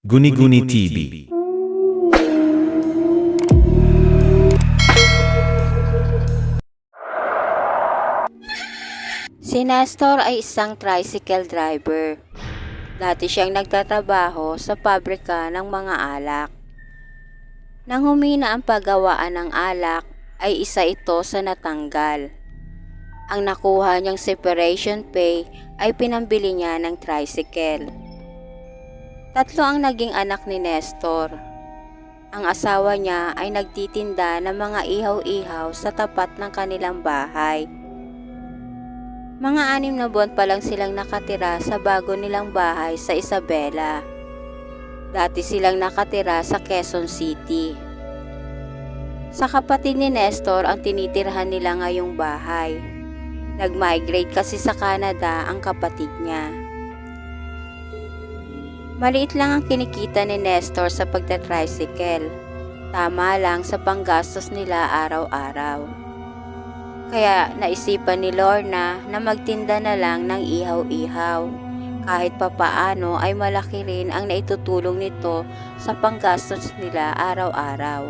Guni-Guni TV. Si Nestor ay isang tricycle driver. Dati siyang nagtatrabaho sa pabrika ng mga alak. Nang humina ang paggawaan ng alak, ay isa ito sa natanggal. Ang nakuha niyang separation pay ay pinambili niya ng tricycle. Tatlo ang naging anak ni Nestor. Ang asawa niya ay nagtitinda ng mga ihaw-ihaw sa tapat ng kanilang bahay. Mga anim na buwan pa lang silang nakatira sa bago nilang bahay sa Isabela. Dati silang nakatira sa Quezon City. Sa kapatid ni Nestor ang tinitirhan nila ngayong bahay. Nag-migrate kasi sa Canada ang kapatid niya. Maliit lang ang kinikita ni Nestor sa pagta-tricycle. Tama lang sa panggastos nila araw-araw. Kaya naisipan ni Lorna na magtinda na lang ng ihaw-ihaw. Kahit papaano ay malaki rin ang naitutulong nito sa panggastos nila araw-araw.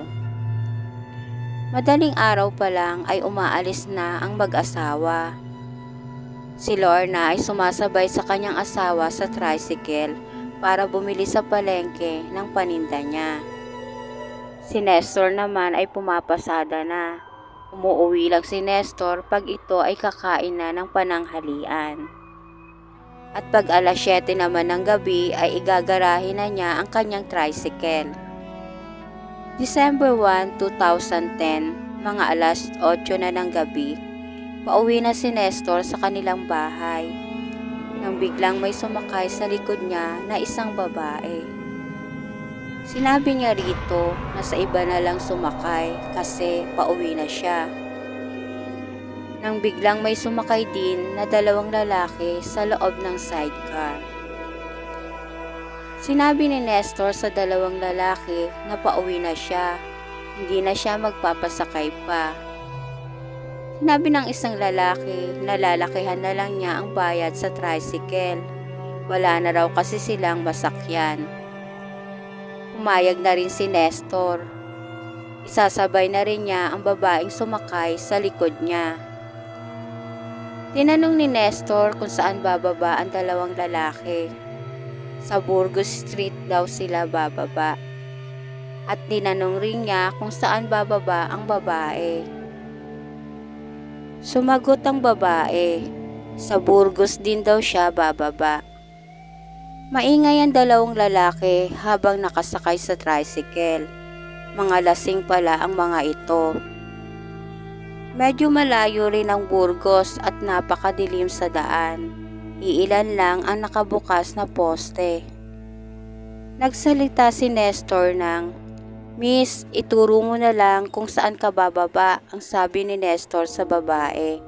Madaling araw pa lang ay umaalis na ang mag-asawa. Si Lorna ay sumasabay sa kanyang asawa sa tricycle para bumili sa palengke ng paninda niya. Si Nestor naman ay pumapasada na. Umuuwi lang si Nestor pag ito ay kakain na ng pananghalian. At pag alas 7 naman ng gabi ay igagarahin na niya ang kanyang tricycle. December 1, 2010, mga alas 8 na ng gabi, pauwi na si Nestor sa kanilang bahay. Nang biglang may sumakay sa likod niya na isang babae. Sinabi niya rito na sa iba na lang sumakay kasi pauwi na siya. Nang biglang may sumakay din na dalawang lalaki sa loob ng sidecar. Sinabi ni Nestor sa dalawang lalaki na pauwi na siya. Hindi na siya magpapasakay pa. Sinabi ng isang lalaki na lalakihan na lang niya ang bayad sa tricycle. Wala na raw kasi silang masakyan. Pumayag na rin si Nestor. Isasabay na rin niya ang babaeng sumakay sa likod niya. Tinanong ni Nestor kung saan bababa ang dalawang lalaki. Sa Burgos Street daw sila bababa. At tinanong rin niya kung saan bababa ang babae. Sumagot ang babae. Sa Burgos din daw siya bababa. Maingay ang dalawang lalaki habang nakasakay sa tricycle. Mga lasing pala ang mga ito. Medyo malayo rin ang Burgos at napakadilim sa daan. Iilan lang ang nakabukas na poste. Nagsalita si Nestor ng, Miss, ituro mo na lang kung saan ka bababa, ang sabi ni Nestor sa babae.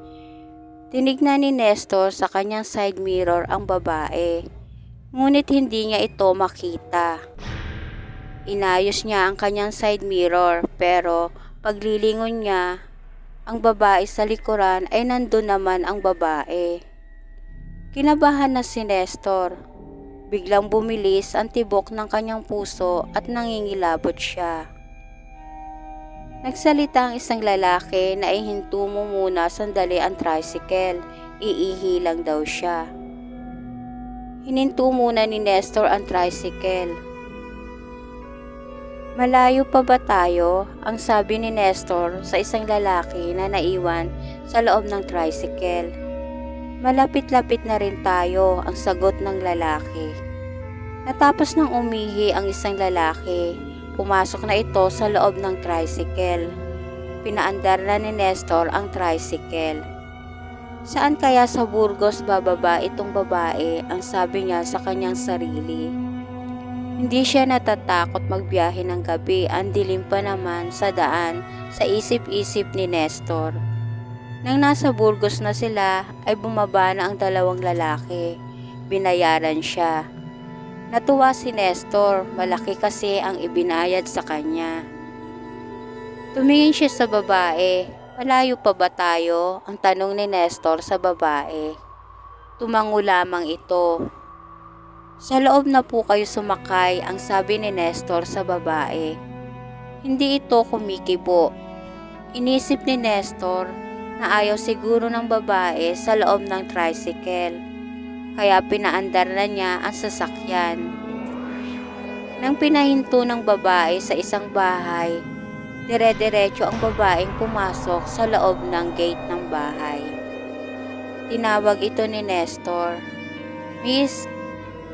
Tinignan ni Nestor sa kanyang side mirror ang babae. Ngunit hindi niya ito makita. Inayos niya ang kanyang side mirror pero paglilingon niya, ang babae sa likuran ay nandun naman ang babae. Kinabahan na si Nestor. Biglang bumilis ang tibok ng kanyang puso at nangingilabot siya. Nagsalita ang isang lalaki na ihinto mo muna sandali ang tricycle. Iihi lang daw siya. Hininto muna ni Nestor ang tricycle. Malayo pa ba tayo? Ang sabi ni Nestor sa isang lalaki na naiwan sa loob ng tricycle. Malapit-lapit na rin tayo, ang sagot ng lalaki. Natapos nang umihi ang isang lalaki, pumasok na ito sa loob ng tricycle. Pinaandar na ni Nestor ang tricycle. Saan kaya sa Burgos bababa itong babae ang sabi niya sa kanyang sarili. Hindi siya natatakot magbiyahe ng gabi, ang dilim pa naman sa daan sa isip-isip ni Nestor. Nang nasa Burgos na sila ay bumaba na ang dalawang lalaki. Binayaran siya. Natuwa si Nestor, malaki kasi ang ibinayad sa kanya. Tumingin siya sa babae. Malayo pa ba tayo? Ang tanong ni Nestor sa babae. Tumango lamang ito. Sa loob na po kayo sumakay ang sabi ni Nestor sa babae. Hindi ito kumikibo. Inisip ni Nestor na ayaw siguro ng babae sa loob ng tricycle. Kaya pinaandar na niya ang sasakyan. Nang pinahinto ng babae sa isang bahay, dire-diretso ang babaeng pumasok sa loob ng gate ng bahay. Tinawag ito ni Nestor. Miss,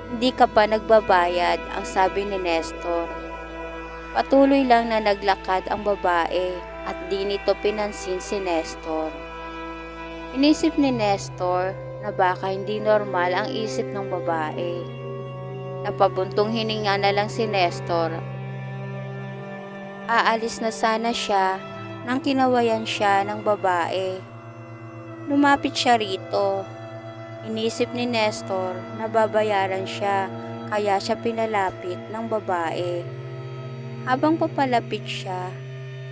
hindi ka pa nagbabayad, ang sabi ni Nestor. Patuloy lang na naglakad ang babae at di nito pinansin si Nestor. Inisip ni Nestor na baka hindi normal ang isip ng babae. Napabuntong hininga na lang si Nestor. Aalis na sana siya nang kinawayan siya ng babae. Lumapit siya rito. Inisip ni Nestor na babayaran siya kaya siya pinalapit ng babae. Habang papalapit siya,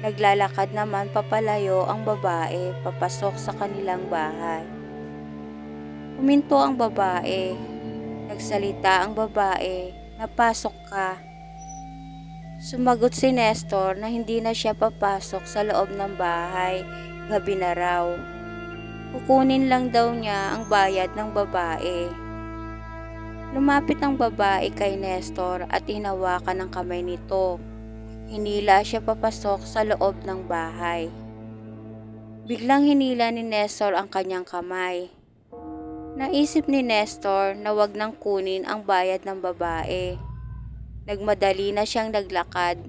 naglalakad naman papalayo ang babae papasok sa kanilang bahay. Huminto ang babae. Nagsalita ang babae, napasok ka. Sumagot si Nestor na hindi na siya papasok sa loob ng bahay, gabi na raw. Kukunin lang daw niya ang bayad ng babae. Lumapit ang babae kay Nestor at hinawakan ng kamay nito. Hinila siya papasok sa loob ng bahay. Biglang hinila ni Nestor ang kanyang kamay. Naisip ni Nestor na wag nang kunin ang bayad ng babae. Nagmadali na siyang naglakad.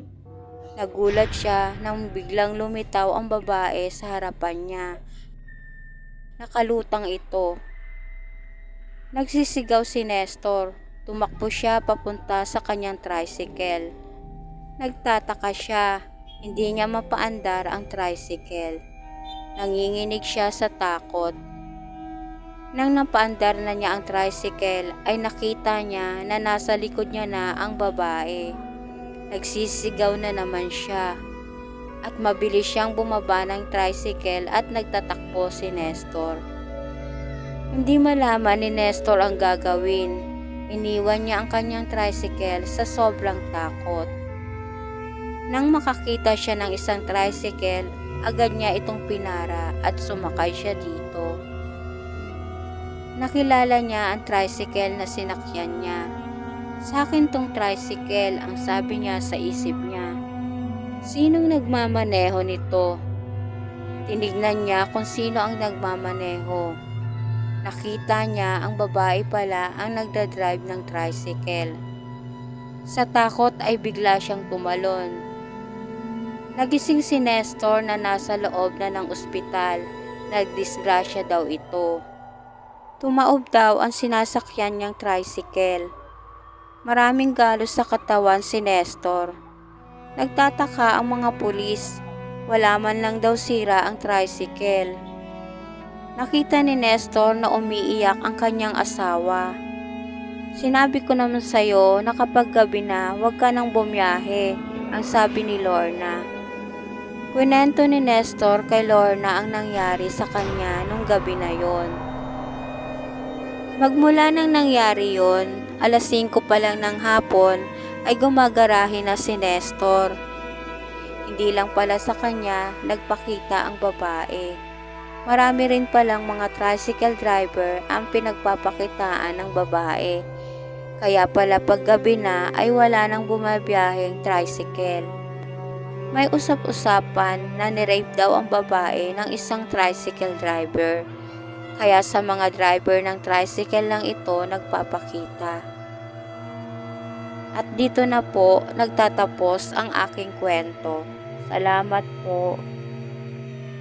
Nagulat siya nang biglang lumitaw ang babae sa harapan niya. Nakalutang ito. Nagsisigaw si Nestor. Tumakbo siya papunta sa kanyang tricycle. Nagtataka siya. Hindi niya mapaandar ang tricycle. Nanginginig siya sa takot. Nang napaandar na niya ang tricycle ay nakita niya na nasa likod niya na ang babae. Nagsisigaw na naman siya at mabilis siyang bumaba ng tricycle at nagtatakbo si Nestor. Hindi malaman ni Nestor ang gagawin. Iniwan niya ang kanyang tricycle sa sobrang takot. Nang makakita siya ng isang tricycle, agad niya itong pinara at sumakay siya dito. Nakilala niya ang tricycle na sinakyan niya. Sa akin tong tricycle, ang sabi niya sa isip niya. Sinong nagmamaneho nito? Tinignan niya kung sino ang nagmamaneho. Nakita niya ang babae pala ang nagdadrive ng tricycle. Sa takot ay bigla siyang tumalon. Nagising si Nestor na nasa loob na ng ospital. Nagdisgrasya daw ito. Tumaob daw ang sinasakyan niyang tricycle. Maraming galos sa katawan si Nestor. Nagtataka ang mga pulis. Wala man lang daw sira ang tricycle. Nakita ni Nestor na umiiyak ang kanyang asawa. Sinabi ko naman sa'yo na kapag gabi na, huwag ka nang bumiyahe, ang sabi ni Lorna. Kwento ni Nestor kay Lorna ang nangyari sa kanya nung gabi na yon. Magmula nang nangyari yon, alas 5 pa lang ng hapon ay gumagarahe na si Nestor. Hindi lang pala sa kanya nagpakita ang babae. Marami rin palang mga tricycle driver ang pinagpapakitaan ng babae. Kaya pala paggabi na ay wala nang bumabiyaheng tricycle. May usap-usapan na nirape daw ang babae ng isang tricycle driver. Kaya sa mga driver ng tricycle lang ito nagpapakita. At dito na po nagtatapos ang aking kwento. Salamat po.